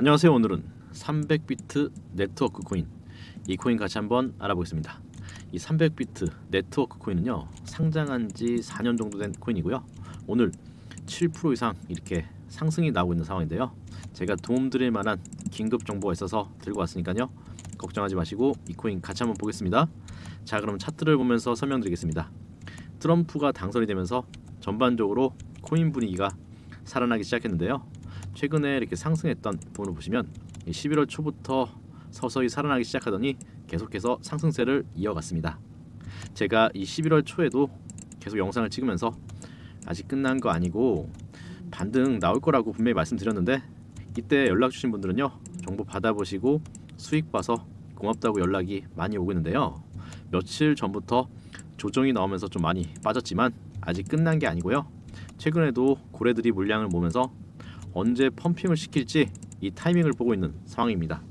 안녕하세요. 오늘은 300비트 네트워크 코인 이 코인 같이 한번 알아보겠습니다. 이 300비트 네트워크 코인은요 상장한 지 4년 정도 된 코인이고요. 오늘 7% 이상 이렇게 상승이 나오고 있는 상황인데요. 제가 도움드릴 만한 긴급 정보가 있어서 들고 왔으니까요. 걱정하지 마시고 이 코인 같이 한번 보겠습니다. 자, 그럼 차트를 보면서 설명드리겠습니다. 트럼프가 당선이 되면서 전반적으로 코인 분위기가 살아나기 시작했는데요. 최근에 이렇게 상승했던 부분을 보시면 이 11월 초부터 서서히 살아나기 시작하더니 계속해서 상승세를 이어갔습니다. 제가 이 11월 초에도 계속 영상을 찍으면서 아직 끝난 거 아니고 반등 나올 거라고 분명히 말씀드렸는데 이때 연락 주신 분들은요 정보 받아보시고 수익 봐서 고맙다고 연락이 많이 오고 있는데요 며칠 전부터 조정이 나오면서 좀 많이 빠졌지만 아직 끝난 게 아니고요 최근에도 고래들이 물량을 모으면서 언제 펌핑을 시킬지 이 타이밍을 보고 있는 상황입니다.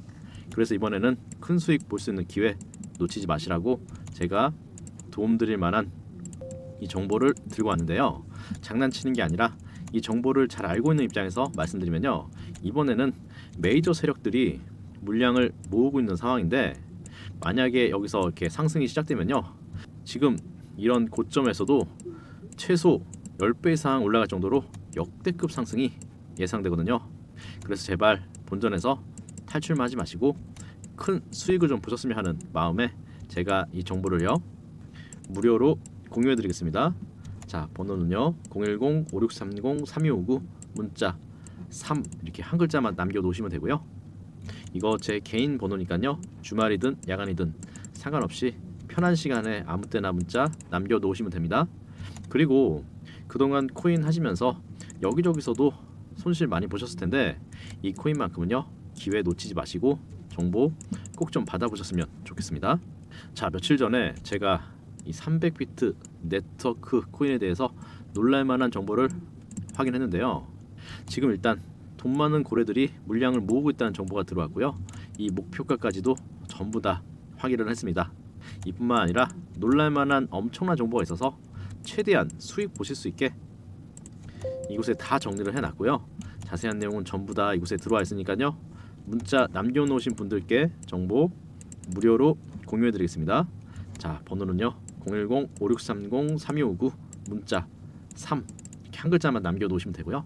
그래서 이번에는 큰 수익 볼 수 있는 기회 놓치지 마시라고 제가 도움드릴 만한 이 정보를 들고 왔는데요. 장난치는 게 아니라 이 정보를 잘 알고 있는 입장에서 말씀드리면요. 이번에는 메이저 세력들이 물량을 모으고 있는 상황인데 만약에 여기서 이렇게 상승이 시작되면요. 지금 이런 고점에서도 최소 10배 이상 올라갈 정도로 역대급 상승이 예상되거든요. 그래서 제발 본전에서 탈출만 하지 마시고 큰 수익을 좀 보셨으면 하는 마음에 제가 이 정보를요 무료로 공유해 드리겠습니다. 자 번호는요 010-5630-3259 문자 3 이렇게 한 글자만 남겨 놓으시면 되고요. 이거 제 개인 번호니까요 주말이든 야간이든 상관없이 편한 시간에 아무 때나 문자 남겨 놓으시면 됩니다. 그리고 그동안 코인 하시면서 여기저기서도 손실 많이 보셨을 텐데 이 코인만큼은요 기회 놓치지 마시고 정보 꼭 좀 받아보셨으면 좋겠습니다. 자 며칠 전에 제가 이 300비트 네트워크 코인에 대해서 놀랄만한 정보를 확인했는데요. 지금 일단 돈 많은 고래들이 물량을 모으고 있다는 정보가 들어왔고요. 이 목표가까지도 전부 다 확인을 했습니다. 이뿐만 아니라 놀랄만한 엄청난 정보가 있어서 최대한 수익 보실 수 있게 이곳에 다 정리를 해놨고요. 자세한 내용은 전부 다 이곳에 들어와 있으니까요. 문자 남겨놓으신 분들께 정보 무료로 공유해드리겠습니다. 자 번호는요 010-5630-3259 문자 3 이렇게 한 글자만 남겨놓으시면 되고요.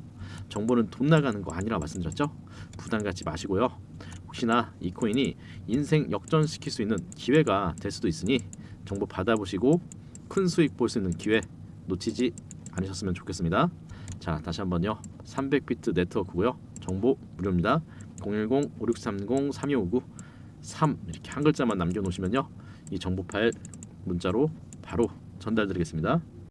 정보는 돈 나가는 거 아니라 말씀드렸죠. 부담 갖지 마시고요. 혹시나 이 코인이 인생 역전시킬 수 있는 기회가 될 수도 있으니 정보 받아보시고 큰 수익 볼 수 있는 기회 놓치지 않으셨으면 좋겠습니다. 자 다시 한번요. 300비트 네트워크고요. 정보 무료입니다. 010-5630-3259 3 이렇게 한 글자만 남겨놓으시면요. 이 정보 파일 문자로 바로 전달드리겠습니다